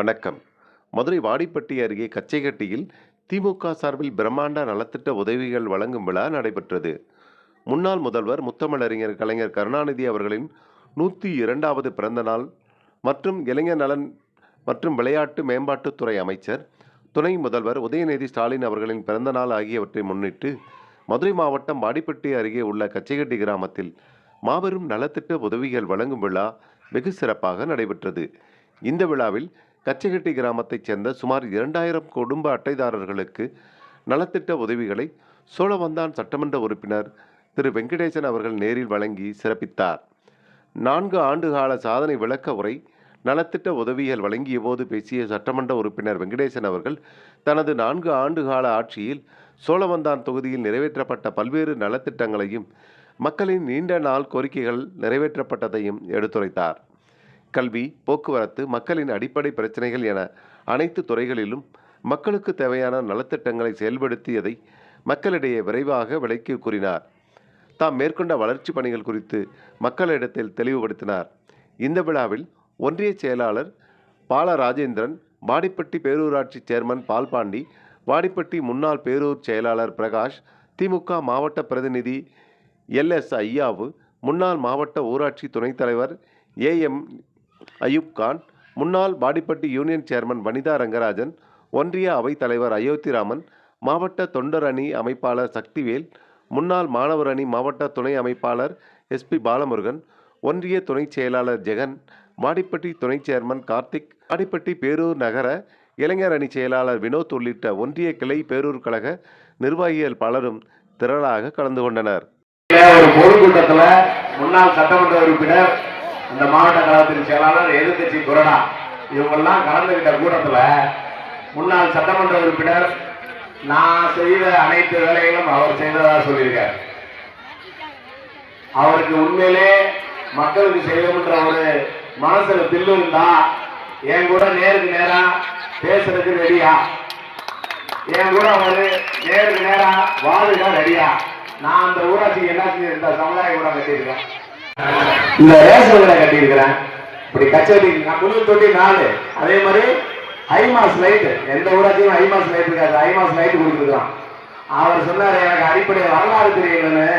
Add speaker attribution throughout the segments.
Speaker 1: வணக்கம். மதுரை வாடிப்பட்டி அருகே கச்சைகட்டியில் திமுக சார்பில் பிரம்மாண்ட நலத்திட்ட உதவிகள் வழங்கும் விழா நடைபெற்றது. முன்னாள் முதல்வர் முத்தமிழறிஞர் கலைஞர் கருணாநிதி அவர்களின் நூற்றி இரண்டாவது பிறந்த நாள் மற்றும் இளைஞர் நலன் மற்றும் விளையாட்டு மேம்பாட்டுத்துறை அமைச்சர் துணை முதல்வர் உதயநிதி ஸ்டாலின் அவர்களின் பிறந்த நாள் ஆகியவற்றை முன்னிட்டு மதுரை மாவட்டம் வாடிப்பட்டி அருகே உள்ள கச்சைகட்டி கிராமத்தில் மாபெரும் நலத்திட்ட உதவிகள் வழங்கும் விழா வெகு சிறப்பாக நடைபெற்றது. இந்த விழாவில் கச்சகட்டி கிராமத்தைச் சேர்ந்த சுமார் இரண்டாயிரம் குடும்ப அட்டைதாரர்களுக்கு நலத்திட்ட உதவிகளை சோழவந்தான் சட்டமன்ற உறுப்பினர் திரு வெங்கடேசன் அவர்கள் நேரில் வழங்கி சிறப்பித்தார். நான்கு ஆண்டுகால சாதனை விளக்க உரை நலத்திட்ட உதவிகள் வழங்கிய போது பேசிய சட்டமன்ற உறுப்பினர் வெங்கடேசன் அவர்கள் தனது நான்கு ஆண்டுகால ஆட்சியில் சோழவந்தான் தொகுதியில் நிறைவேற்றப்பட்ட பல்வேறு நலத்திட்டங்களையும் மக்களின் நீண்ட நாள் கோரிக்கைகள் நிறைவேற்றப்பட்டதையும் எடுத்துரைத்தார். கல்வி போக்குவரத்து மக்களின் அடிப்படை பிரச்சனைகள் என அனைத்து துறைகளிலும் மக்களுக்கு தேவையான நலத்திட்டங்களை செயல்படுத்தியதை மக்களிடையே விரைவாக விளக்கி கூறினார். தாம் மேற்கொண்ட வளர்ச்சி பணிகள் குறித்து மக்களிடத்தில் தெளிவுபடுத்தினார். இந்த விழாவில் ஒன்றிய செயலாளர் பால ராஜேந்திரன் வாடிப்பட்டி பேரூராட்சி சேர்மன் பால்பாண்டி வாடிப்பட்டி முன்னாள் பேரூர் செயலாளர் பிரகாஷ் திமுக மாவட்ட பிரதிநிதி எல் எஸ் ஐயாவு முன்னாள் மாவட்ட ஊராட்சி துணைத் தலைவர் ஏஎம் அயூப் கான் முன்னாள் பாடிப்பட்டி யூனியன் சேர்மன் வனிதா ரங்கராஜன் ஒன்றிய அவைத் தலைவர் அயோத்திராமன் மாவட்ட தொண்டர் அணி அமைப்பாளர் சக்திவேல் முன்னாள் மாணவர் அணி மாவட்ட துணை அமைப்பாளர் எஸ்பி பாலமுருகன் ஒன்றிய துணைச் செயலாளர் ஜெகன் வாடிப்பட்டி துணைச் சேர்மன் கார்த்திக் வாடிப்பட்டி பேரூர் நகர இளைஞர் அணி செயலாளர் வினோத் உள்ளிட்ட ஒன்றிய கிளை பேரூர் கழக நிர்வாகிகள் பலரும் திரளாக கலந்து கொண்டனர்.
Speaker 2: ஒரு பொதுக்கூட்டத்தில் முன்னாள் சட்டமன்ற உறுப்பினர் இந்த மாவட்ட கழகத்தின் செயலாளர் எதிர்கட்சி குரடா இவங்கெல்லாம் கலந்துகிட்ட கூட்டத்தில் முன்னாள் சட்டமன்ற உறுப்பினர் நான் செய்த அனைத்து வேலைகளும் அவர் செய்ததாக சொல்லியிருக்கார். அவருக்கு உண்மையிலே மக்களுக்கு செய்யணுன்ற ஒரு மனசுல தில்லு இருந்தா என் கூட நேருக்கு நேரா பேசுறதுக்கு ரெடியா? என் கூட அவரு நேருக்கு நேரா வாழுக ரெடியா? நான் அந்த ஊராட்சிக்கு என்ன செஞ்சிருந்தா இந்த சமுதாய கூட கட்டியிருக்கேன். இந்த ரேஷன் கடை கட்டியிருக்கிறேன். இப்படி கச்சேரி நான் தொட்டி நாலு. அதே மாதிரி ஐமாஸ் லைட் எந்த ஊராட்சியும் ஐமாஸ் லைட் இருக்காது. ஐமாஸ் லைட் கொடுத்துருக்கான் அவர் சொன்னார் எனக்கு அடிப்படை வரலாறு தெரியலன்னு.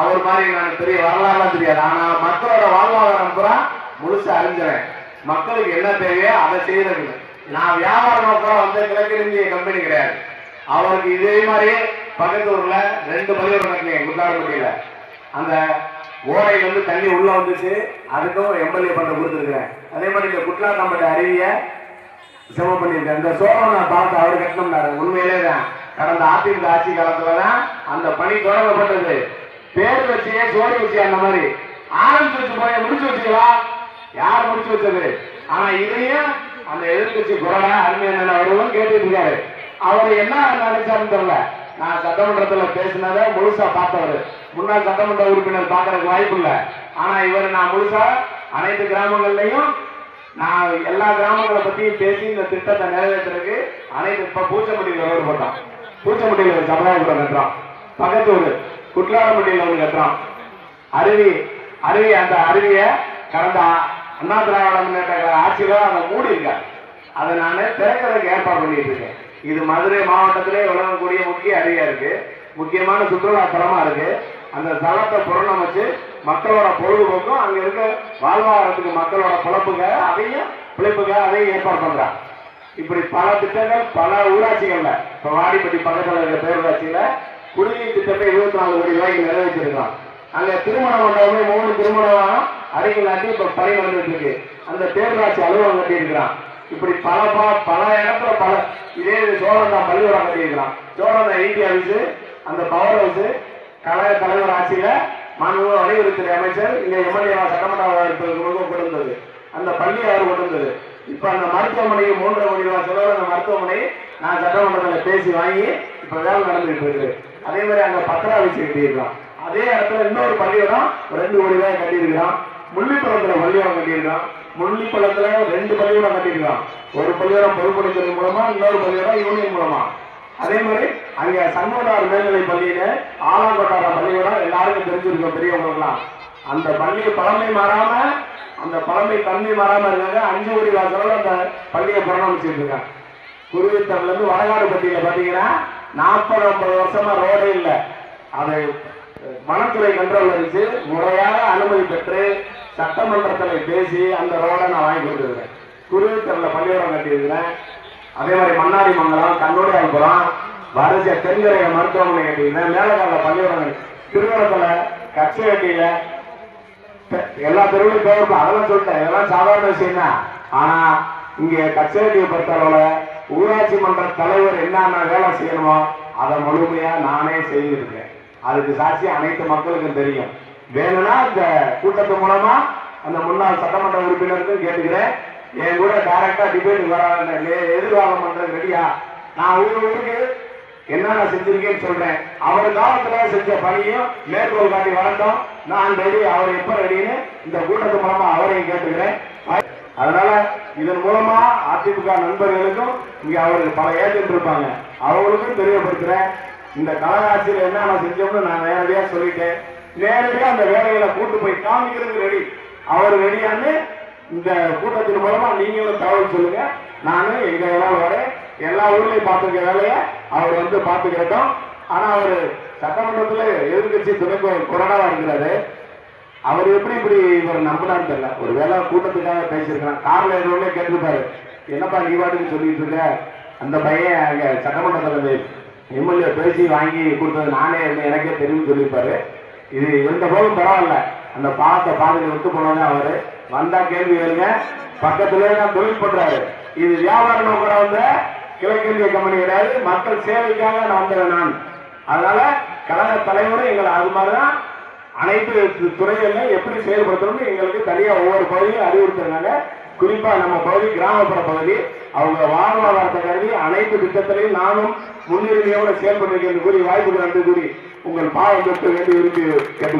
Speaker 2: அவர் மாதிரி நான் பெரிய வரலாறுலாம் தெரியாது. ஆனா மக்களோட வாழ்வாதாரம் பூரா முழுசு அறிஞ்சுறேன் மக்களுக்கு என்ன தேவையோ அதை செய்யறது நான் வியாபார நோக்கம் வந்த கிழக்கு இந்திய கம்பெனி கிடையாது. அவருக்கு இதே மாதிரி பக்கத்து ஊர்ல ரெண்டு பதிவு கட்டினீங்க குத்தாரப்பட்டியில அந்த ஓரை இருந்து தண்ணி உள்ள வந்துச்சு. அதுக்கும் எம்எல்ஏ பண்ண கொடுத்துருக்கேன் அதே மாதிரி இந்த குட்லாக்காம்பட்ட அருவியை சிவம் பண்ணியிருக்கேன். இந்த சோழன் நான் பார்த்து அவர் கட்டணம்னாரு உண்மையிலே தான். கடந்த அதிமுக ஆட்சி காலத்துல தான் அந்த பணி தொடங்கப்பட்டது. பேர் வச்சியே சோறு வச்சு அந்த மாதிரி. ஆரம்பிச்சு வச்சு போய் முடிச்சு வச்சுக்கலாம் யார் முடிச்சு வச்சது? ஆனா இதையும் அந்த எதிர்கட்சி குரலா அருமையான அவர்களும் கேட்டுட்டு இருக்காரு. அவர் என்ன நினைச்சாருன்னு தெரியல. நான் சட்டமன்றத்தில் பேசினதை முழுசா பார்த்தவர். முன்னாள் சட்டமன்ற உறுப்பினர் பார்க்கறதுக்கு வாய்ப்பு இல்லை. ஆனா இவர் நான் முழுசா அனைத்து கிராமங்கள்லையும் நான் எல்லா கிராமங்களை பத்தியும் பேசி இந்த திட்டத்தை நிறைவேற்றுறதுக்கு அனைத்து இப்ப பூச்சம்பட்டியில் ஒரு போட்டோம் பூச்சம்பட்டியில் ஒரு சமுதாய கூட கட்டுறோம் பக்கத்து ஒன்று கட்டுறோம் அருவி அருவி அந்த அருவியை கடந்த அண்ணா திராவிட முன்னேற்ற ஆட்சியில அதை மூடி இருக்காரு அதை நான் திறக்கிறதுக்கு ஏற்பாடு பண்ணிட்டு இருக்கேன். இது மதுரை மாவட்டத்திலே விளங்கக்கூடிய முக்கிய அருவியா இருக்கு. முக்கியமான சுற்றுலா தலமா இருக்கு. அந்த தளத்தை புறணமைச்சு மக்களோட பொழுதுபோக்கும் அங்க இருக்க வாழ்வாதாரத்துக்கு மக்களோட பிழப்புக அதையும் பிழைப்புக அதையும் ஏற்பாடு பண்றாங்க. இப்படி பல திட்டங்கள் பல ஊராட்சிகள்ல இப்ப வாடிப்பட்டி பக்கத்தில் இருக்கிற பேரூராட்சியில குடிநீர் திட்டத்தை இருபத்தி நாலு கோடி ரூபாய்க்கு நிறைவேற்றிருக்கோம். அங்க திருமண மண்டபமே மூணு திருமணம் அடிக்கல் நாட்டி இப்ப பணி நடந்துட்டு இருக்கு. அந்த பேரூராட்சி அலுவலகம் கட்டி இருக்கிறான் இப்படி பல ப- பல இடத்துல பல. இதே சோழந்தா பள்ளிக்கூடம் கட்டியிருக்கிறான் சோழந்தா ஐடி ஹவுஸ் அந்த பவர் ஹவுஸ் கழக தலைவர் ஆட்சியில மாநில வணிகத்துறை அமைச்சர் இங்க எம்எல்ஏ சட்டமன்ற கொண்டு வந்தது அந்த பள்ளி அவர் கொண்டு வந்தது. இப்ப அந்த மருத்துவமனையை மூன்றரை கோடி ரூபாய் செலவு அந்த மருத்துவமனை நான் சட்டமன்றத்தில் பேசி வாங்கி இப்ப வேலை நடந்துட்டு இருக்கு அதே மாதிரி அங்க பத்திரா வச்சு கட்டியிருக்கோம் அதே இடத்துல இன்னொரு பள்ளியிடம் ரெண்டு கோடி ரூபாய் கட்டியிருக்கிறோம் முள்ளிப்பழத்துல பள்ளியிடம் கட்டியிருக்கோம் முள்ளிப்பழத்துல ரெண்டு பள்ளியோட கட்டியிருக்கோம் ஒரு பள்ளியிடம் பொதுப்பணித்துறை மூலமா இன்னொரு பள்ளியோட யூனியன் மூலமா. அதே மாதிரி அங்க சண்முகனார் மேல்நிலை பள்ளியில ஆலாங்கொட்டார பள்ளியோட எல்லாருக்கும் தெரிஞ்சிருக்கோம் பெரியவங்களுக்குலாம் அந்த பள்ளி பழமை மாறாம அந்த பழமை தன்மை மாறாம இருக்காங்க. அஞ்சு கோடி வாசலோட அந்த பள்ளியை புறணமிச்சிட்டு இருக்காங்க. குருவித்தம்ல இருந்து வடகாடு பட்டியில பாத்தீங்கன்னா நாற்பது ஐம்பது வருஷமா ரோடே இல்லை. அதை வனத்துறை கண்ட்ரோல் இருந்துச்சு. முறையாக அனுமதி பெற்று சட்டமன்றத்தில் பேசி அந்த ரோடை நான் வாங்கி கொடுத்துருக்கேன் குருவித்தம்ல பள்ளியோரம் கட்டியிருக்கிறேன். அதே மாதிரி மன்னாடி மங்கலம் கண்ணோடியாபுரம் வரிசை தென்கரை மருத்துவமனை கட்டியிருந்தேன் மேலக்கால பள்ளியோரம் திருவரத்தில் திருவரத்துல கட்சி எல்லா தெருவிலும் பேருக்கும் அதெல்லாம் சொல்லிட்டேன். இதெல்லாம் சாதாரண விஷயம் தான். ஆனா இங்கே கச்சேரியை பொறுத்தளவில் ஊராட்சி மன்ற தலைவர் என்னென்ன வேலை செய்யணுமோ அதை முழுமையாக நானே செய்திருக்கேன் அதுக்கு சாட்சி அனைத்து மக்களுக்கும் தெரியும். வேணும்னா இந்த கூட்டத்து மூலமா அந்த முன்னாள் சட்டமன்ற உறுப்பினருக்கும் கேட்டுக்கிறேன். என் கூட டைரக்டா டிபேட் வர எதிர்வாதம் பண்றது ரெடியா நான் ஊர் ஊருக்கு என்னென்ன செஞ்சிருக்கேன்னு சொல்றேன். அவர் காலத்துல செஞ்ச பணியும் மேற்கோள் காட்டி வளர்ந்தோம். நான் ரெடி அவர் எப்ப ரெடின்னு இந்த கூட்டத்து மூலமா அவரையும் கேட்டுக்கிறேன். அதனால இதன் மூலமா அதிமுக நண்பர்களுக்கும் இங்க அவருக்கு பல ஏஜென்ட் இருப்பாங்க. அவங்களுக்கும் தெரியப்படுத்துறேன். இந்த கலகாட்சியில் என்னென்ன செஞ்சோம்னு நான் நேரடியா சொல்லிட்டேன். நேரடியா அந்த வேலைகளை கூட்டு போய் காமிக்கிறதுக்கு ரெடி அவர் ரெடியான்னு இந்த கூட்டத்தின் மூலமா நீங்களும் தகவல் சொல்லுங்க. நானும் எங்க எல்லாம் வரேன். எல்லா ஊர்லயும் பார்த்துக்க வேலையை அவர் வந்து பார்த்துக்கிறட்டும் ஆனா அவர் சட்டமன்றத்துல எதிர்கட்சி துணை கொரோனாவா இருக்கிறாரு அவர் எப்படி இப்படி இவர் நம்பினார் தெரியல. ஒரு வேலை கூட்டத்துக்காக பேசியிருக்கலாம். கார்ல எதுவுமே கேட்டிருப்பாரு. என்னப்பா நீ பாட்டுக்கு சொல்லிட்டு இருக்க? அந்த பையன் அங்க சட்டமன்றத்தில் எம்எல்ஏ பேசி வாங்கி கொடுத்தது நானே எனக்கே தெரியும் சொல்லியிருப்பாரு. இது எந்த போதும் பரவாயில்ல. அந்த பாவத்தை பாதையில் விட்டு போனவங்க அவரு வந்தா கேள்வி கேளுங்க. பக்கத்துல தான் தொழில் பண்றாரு. இது வியாபார நோக்கம் வந்த கிழக்கிந்திய கம்பெனி கிடையாது மக்கள் சேவைக்காக நான் வந்தேன் நான். அதனால கழக தலைவரும் எங்களை அது மாதிரிதான் அனைத்து து- துறைகள்ல எப்படி செயல்படுத்தணும்னு எங்களுக்கு தனியா ஒவ்வொரு பகுதியும் அறிவுறுத்துறாங்க குறிப்பா நம்ம பகுதி கிராமப்புற பகுதி அவங்க வாழ்வாதாரத்தை கருதி அனைத்து திட்டத்திலையும் நானும் முன்னுரிமையோடு செயல்பட்டிருக்கேன் கூறி வாய்ப்பு நன்றி கூறி உங்கள் பாவம் தொட்டு வேண்டி விரும்பி கேட்டு